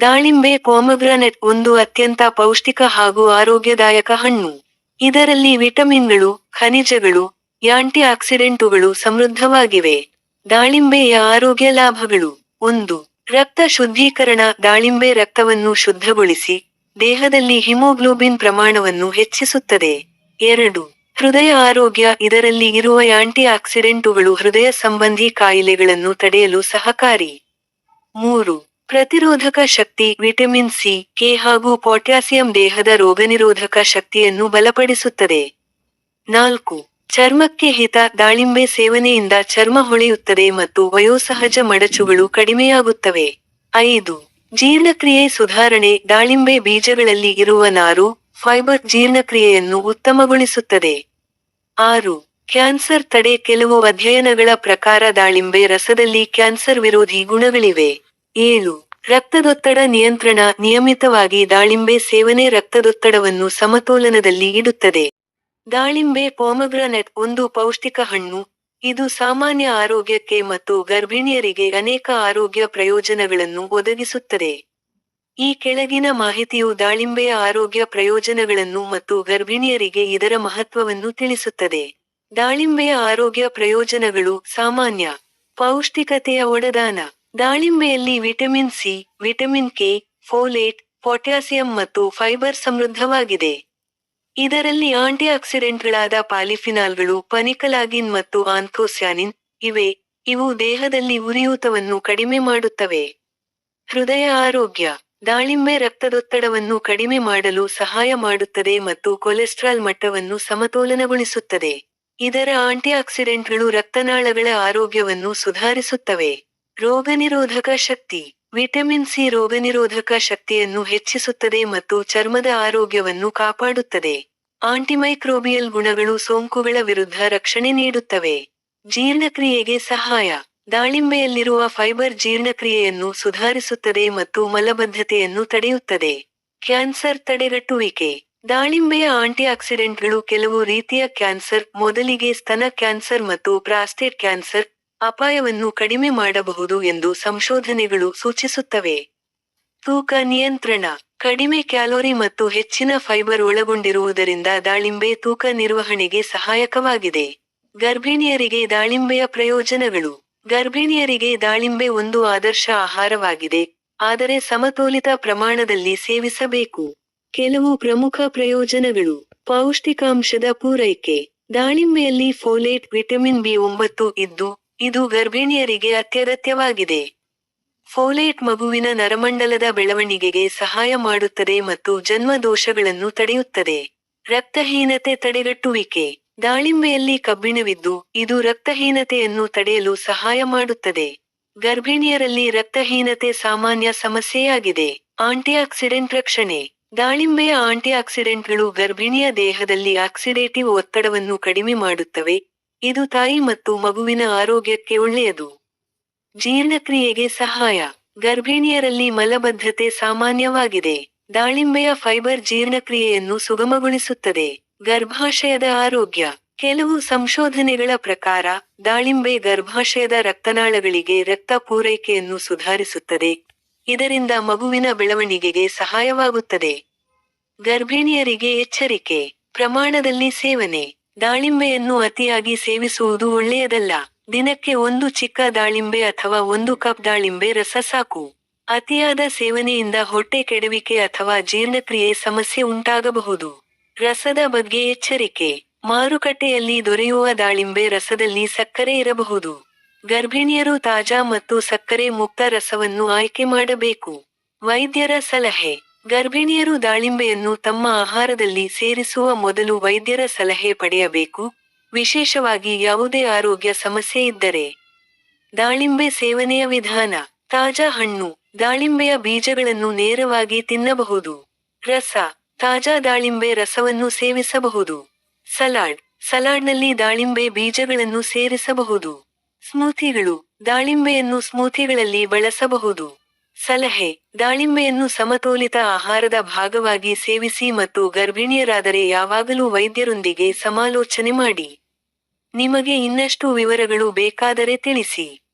ದಾಳಿಂಬೆ ಪೊಮಗ್ರಾನೆಟ್ ಒಂದು ಅತ್ಯಂತ ಪೌಷ್ಟಿಕ ಹಾಗೂ ಆರೋಗ್ಯದಾಯಕ ಹಣ್ಣು. ಇದರಲ್ಲಿ ವಿಟಮಿನ್ಗಳು, ಖನಿಜಗಳು ಆಂಟಿ ಆಕ್ಸಿಡೆಂಟುಗಳು ಸಮೃದ್ಧವಾಗಿವೆ. ದಾಳಿಂಬೆಯ ಆರೋಗ್ಯ ಲಾಭಗಳು. ಒಂದು, ರಕ್ತ ಶುದ್ಧೀಕರಣ. ದಾಳಿಂಬೆ ರಕ್ತವನ್ನು ಶುದ್ಧಗೊಳಿಸಿ ದೇಹದಲ್ಲಿ ಹಿಮೋಗ್ಲೋಬಿನ್ ಪ್ರಮಾಣವನ್ನು ಹೆಚ್ಚಿಸುತ್ತದೆ. ಎರಡು, ಹೃದಯ ಆರೋಗ್ಯ. ಇದರಲ್ಲಿ ಇರುವ ಆಂಟಿ ಆಕ್ಸಿಡೆಂಟುಗಳು ಹೃದಯ ಸಂಬಂಧಿ ಕಾಯಿಲೆಗಳನ್ನು ತಡೆಯಲು ಸಹಕಾರಿ. ಮೂರು ಪ್ರತಿರೋಧಕ ಶಕ್ತಿ, ವಿಟಮಿನ್ ಸಿ, ಕೆ ಹಾಗೂ ಪೊಟ್ಯಾಸಿಯಂ ದೇಹದ ರೋಗನಿರೋಧಕ ಶಕ್ತಿಯನ್ನು ಬಲಪಡಿಸುತ್ತದೆ. ನಾಲ್ಕು, ಚರ್ಮಕ್ಕೆ ಹಿತ, ದಾಳಿಂಬೆ ಸೇವನೆಯಿಂದ ಚರ್ಮ ಹೊಳೆಯುತ್ತದೆ ಮತ್ತು ವಯೋಸಹಜ ಮಡಚುಗಳು ಕಡಿಮೆಯಾಗುತ್ತವೆ. ಐದು, ಜೀರ್ಣಕ್ರಿಯೆ ಸುಧಾರಣೆ, ದಾಳಿಂಬೆ ಬೀಜಗಳಲ್ಲಿ ಇರುವ ನಾರು, ಫೈಬರ್ ಜೀರ್ಣಕ್ರಿಯೆಯನ್ನು ಉತ್ತಮಗೊಳಿಸುತ್ತದೆ. ಆರು, ಕ್ಯಾನ್ಸರ್ ತಡೆ, ಕೆಲವು ಅಧ್ಯಯನಗಳ ಪ್ರಕಾರ ದಾಳಿಂಬೆ ರಸದಲ್ಲಿ ಕ್ಯಾನ್ಸರ್ ವಿರೋಧಿ ಗುಣಗಳಿವೆ. ಏಳು, ರಕ್ತದೊತ್ತಡ ನಿಯಂತ್ರಣ ನಿಯಮಿತವಾಗಿ ದಾಳಿಂಬೆ ಸೇವನೆ ರಕ್ತದೊತ್ತಡವನ್ನು ಸಮತೋಲನದಲ್ಲಿ ಇಡುತ್ತದೆ. ದಾಳಿಂಬೆ ಪೋಮಗ್ರಾನೆಟ್ ಒಂದು ಪೌಷ್ಟಿಕ ಹಣ್ಣು, ಇದು ಸಾಮಾನ್ಯ ಆರೋಗ್ಯಕ್ಕೆ ಮತ್ತು ಗರ್ಭಿಣಿಯರಿಗೆ ಅನೇಕ ಆರೋಗ್ಯ ಪ್ರಯೋಜನಗಳನ್ನು ಒದಗಿಸುತ್ತದೆ. ಈ ಕೆಳಗಿನ ಮಾಹಿತಿಯು ದಾಳಿಂಬೆಯ ಆರೋಗ್ಯ ಪ್ರಯೋಜನಗಳನ್ನು ಮತ್ತು ಗರ್ಭಿಣಿಯರಿಗೆ ಇದರ ಮಹತ್ವವನ್ನು ತಿಳಿಸುತ್ತದೆ. ದಾಳಿಂಬೆಯ ಆರೋಗ್ಯ ಪ್ರಯೋಜನಗಳು ಸಾಮಾನ್ಯ, ಪೌಷ್ಟಿಕತೆಯ ಒಡೆದಾನ. ದಾಳಿಂಬೆಯಲ್ಲಿ vitamin C, vitamin K, folate, potassium ಮತ್ತು ಫೈಬರ್ ಸಮೃದ್ಧವಾಗಿದೆ. ಇದರಲ್ಲಿ ಆಂಟಿಆಕ್ಸಿಡೆಂಟ್ಗಳಾದ ಪಾಲಿಫಿನಾಲ್ಗಳು ಪನಿಕಲಾಗಿನ್ ಮತ್ತು ಆಂಥೋಸ್ಯಾನಿನ್ ಇವೆ. ಇವು ದೇಹದಲ್ಲಿ ಉರಿಯೂತವನ್ನು ಕಡಿಮೆ ಮಾಡುತ್ತವೆ. ಹೃದಯ ಆರೋಗ್ಯ. ದಾಳಿಂಬೆ ರಕ್ತದೊತ್ತಡವನ್ನು ಕಡಿಮೆ ಮಾಡಲು ಸಹಾಯ ಮಾಡುತ್ತದೆ ಮತ್ತು ಕೊಲೆಸ್ಟ್ರಾಲ್ ಮಟ್ಟವನ್ನು ಸಮತೋಲನಗೊಳಿಸುತ್ತದೆ. ಇದರ ಆಂಟಿಆಕ್ಸಿಡೆಂಟ್ಗಳು ರಕ್ತನಾಳಗಳ ಆರೋಗ್ಯವನ್ನು ಸುಧಾರಿಸುತ್ತವೆ. ರೋಗನಿರೋಧಕ ಶಕ್ತಿ. ವಿಟಮಿನ್ ಸಿ ರೋಗನಿರೋಧಕ ಶಕ್ತಿಯನ್ನು ಹೆಚ್ಚಿಸುತ್ತದೆ ಮತ್ತು ಚರ್ಮದ ಆರೋಗ್ಯವನ್ನು ಕಾಪಾಡುತ್ತದೆ. ಆಂಟಿಮೈಕ್ರೋಬಿಯಲ್ ಗುಣಗಳು ಸೋಂಕುಗಳ ವಿರುದ್ಧ ರಕ್ಷಣೆ ನೀಡುತ್ತವೆ. ಜೀರ್ಣಕ್ರಿಯೆಗೆ ಸಹಾಯ. ದಾಳಿಂಬೆಯಲ್ಲಿರುವ ಫೈಬರ್ ಜೀರ್ಣಕ್ರಿಯೆಯನ್ನು ಸುಧಾರಿಸುತ್ತದೆ ಮತ್ತು ಮಲಬದ್ಧತೆಯನ್ನು ತಡೆಯುತ್ತದೆ. ಕ್ಯಾನ್ಸರ್ ತಡೆಗಟ್ಟುವಿಕೆ. ದಾಳಿಂಬೆಯ ಆಂಟಿಆಕ್ಸಿಡೆಂಟ್ಗಳು ಕೆಲವು ರೀತಿಯ ಕ್ಯಾನ್ಸರ್, ಮೊದಲಿಗೆ ಸ್ತನ ಕ್ಯಾನ್ಸರ್ ಮತ್ತು ಪ್ರಾಸ್ಟೇಟ್ ಕ್ಯಾನ್ಸರ್ ಅಪಾಯವನ್ನು ಕಡಿಮೆ ಮಾಡಬಹುದು ಎಂದು ಸಂಶೋಧನೆಗಳು ಸೂಚಿಸುತ್ತವೆ. ತೂಕ ನಿಯಂತ್ರಣ, ಕಡಿಮೆ ಕ್ಯಾಲೋರಿ ಮತ್ತು ಹೆಚ್ಚಿನ ಫೈಬರ್ ಒಳಗೊಂಡಿರುವುದರಿಂದ ದಾಳಿಂಬೆ ತೂಕ ನಿರ್ವಹಣೆಗೆ ಸಹಾಯಕವಾಗಿದೆ. ಗರ್ಭಿಣಿಯರಿಗೆ ದಾಳಿಂಬೆಯ ಪ್ರಯೋಜನಗಳು. ಗರ್ಭಿಣಿಯರಿಗೆ ದಾಳಿಂಬೆ ಒಂದು ಆದರ್ಶ ಆಹಾರವಾಗಿದೆ, ಆದರೆ ಸಮತೋಲಿತ ಪ್ರಮಾಣದಲ್ಲಿ ಸೇವಿಸಬೇಕು. ಕೆಲವು ಪ್ರಮುಖ ಪ್ರಯೋಜನಗಳು. ಪೌಷ್ಟಿಕಾಂಶದ ಪೂರೈಕೆ. ದಾಳಿಂಬೆಯಲ್ಲಿ ಫೋಲೇಟ್ ವಿಟಮಿನ್ ಬಿ ಒಂಬತ್ತು ಇದ್ದು ಇದು ಗರ್ಭಿಣಿಯರಿಗೆ ಅತ್ಯಗತ್ಯವಾಗಿದೆ. ಫೋಲೇಟ್ ಮಗುವಿನ ನರಮಂಡಲದ ಬೆಳವಣಿಗೆಗೆ ಸಹಾಯ ಮಾಡುತ್ತದೆ ಮತ್ತು ಜನ್ಮ ದೋಷಗಳನ್ನು ತಡೆಯುತ್ತದೆ. ರಕ್ತಹೀನತೆ ತಡೆಗಟ್ಟುವಿಕೆ. ದಾಳಿಂಬೆಯಲ್ಲಿ ಕಬ್ಬಿಣವಿದ್ದು, ಇದು ರಕ್ತಹೀನತೆಯನ್ನು ತಡೆಯಲು ಸಹಾಯ ಮಾಡುತ್ತದೆ. ಗರ್ಭಿಣಿಯರಲ್ಲಿ ರಕ್ತಹೀನತೆ ಸಾಮಾನ್ಯ ಸಮಸ್ಯೆಯಾಗಿದೆ. ಆಂಟಿಆಕ್ಸಿಡೆಂಟ್ ರಕ್ಷಣೆ. ದಾಳಿಂಬೆಯ ಆಂಟಿಆಕ್ಸಿಡೆಂಟ್ಗಳು ಗರ್ಭಿಣಿಯ ದೇಹದಲ್ಲಿ ಆಕ್ಸಿಡೇಟಿವ್ ಒತ್ತಡವನ್ನು ಕಡಿಮೆ ಮಾಡುತ್ತವೆ ಇದು ತಾಯಿ ಮತ್ತು ಮಗುವಿನ ಆರೋಗ್ಯಕ್ಕೆ ಒಳ್ಳೆಯದು. ಜೀರ್ಣಕ್ರಿಯೆಗೆ ಸಹಾಯ. ಗರ್ಭಿಣಿಯರಲ್ಲಿ ಮಲಬದ್ಧತೆ ಸಾಮಾನ್ಯವಾಗಿದೆ. ದಾಳಿಂಬೆಯ ಫೈಬರ್ ಜೀರ್ಣಕ್ರಿಯೆಯನ್ನು ಸುಗಮಗೊಳಿಸುತ್ತದೆ. ಗರ್ಭಾಶಯದ ಆರೋಗ್ಯ. ಕೆಲವು ಸಂಶೋಧನೆಗಳ ಪ್ರಕಾರ, ದಾಳಿಂಬೆ ಗರ್ಭಾಶಯದ ರಕ್ತನಾಳಗಳಿಗೆ ರಕ್ತ ಪೂರೈಕೆಯನ್ನು ಸುಧಾರಿಸುತ್ತದೆ. ಇದರಿಂದ ಮಗುವಿನ ಬೆಳವಣಿಗೆಗೆ ಸಹಾಯವಾಗುತ್ತದೆ. ಗರ್ಭಿಣಿಯರಿಗೆ ಎಚ್ಚರಿಕೆ. ಪ್ರಮಾಣದಲ್ಲಿ ಸೇವನೆ. ದಾಳಿಂಬೆಯನ್ನು ಅತಿಯಾಗಿ ಸೇವಿಸುವುದು ಒಳ್ಳೆಯದಲ್ಲ. ದಿನಕ್ಕೆ ಒಂದು ಚಿಕ್ಕ ದಾಳಿಂಬೆ ಅಥವಾ ಒಂದು ಕಪ್ ದಾಳಿಂಬೆ ರಸ ಸಾಕು. ಅತಿಯಾದ ಸೇವನೆಯಿಂದ ಹೊಟ್ಟೆ ಕೆಡವಿಕೆ ಅಥವಾ ಜೀರ್ಣಕ್ರಿಯೆ ಸಮಸ್ಯೆ ಉಂಟಾಗಬಹುದು. ರಸದ ಬಗ್ಗೆ ಎಚ್ಚರಿಕೆ. ಮಾರುಕಟ್ಟೆಯಲ್ಲಿ ದೊರೆಯುವ ದಾಳಿಂಬೆ ರಸದಲ್ಲಿ ಸಕ್ಕರೆ ಇರಬಹುದು. ಗರ್ಭಿಣಿಯರು ತಾಜಾ ಮತ್ತು ಸಕ್ಕರೆ ಮುಕ್ತ ರಸವನ್ನು ಆಯ್ಕೆ ಮಾಡಬೇಕು. ವೈದ್ಯರ ಸಲಹೆ. ಗರ್ಭಿಣಿಯರು ದಾಳಿಂಬೆಯನ್ನು ತಮ್ಮ ಆಹಾರದಲ್ಲಿ ಸೇರಿಸುವ ಮೊದಲು ವೈದ್ಯರ ಸಲಹೆ ಪಡೆಯಬೇಕು. ವಿಶೇಷವಾಗಿ ಯಾವುದೇ ಆರೋಗ್ಯ ಸಮಸ್ಯೆ ಇದ್ದರೆ. ದಾಳಿಂಬೆ ಸೇವನೆಯ ವಿಧಾನ, ತಾಜಾ ಹಣ್ಣು, ದಾಳಿಂಬೆಯ ಬೀಜಗಳನ್ನು ನೇರವಾಗಿ ತಿನ್ನಬಹುದು. ರಸ, ತಾಜಾ ದಾಳಿಂಬೆ ರಸವನ್ನು ಸೇವಿಸಬಹುದು. ಸಲಾಡ್, ಸಲಾಡ್ನಲ್ಲಿ ದಾಳಿಂಬೆ ಬೀಜಗಳನ್ನು ಸೇರಿಸಬಹುದು. ಸ್ಮೂತಿಗಳು, ದಾಳಿಂಬೆಯನ್ನು ಸ್ಮೂತಿಗಳಲ್ಲಿ ಬಳಸಬಹುದು. ಸಲಹೆ, ದಾಳಿಂಬೆಯನ್ನು ಸಮತೋಲಿತ ಆಹಾರದ ಭಾಗವಾಗಿ ಸೇವಿಸಿ ಮತ್ತು ಗರ್ಭಿಣಿಯರಾದರೆ ಯಾವಾಗಲೂ ವೈದ್ಯರೊಂದಿಗೆ ಸಮಾಲೋಚನೆ ಮಾಡಿ. ನಿಮಗೆ ಇನ್ನಷ್ಟು ವಿವರಗಳು ಬೇಕಾದರೆ ತಿಳಿಸಿ.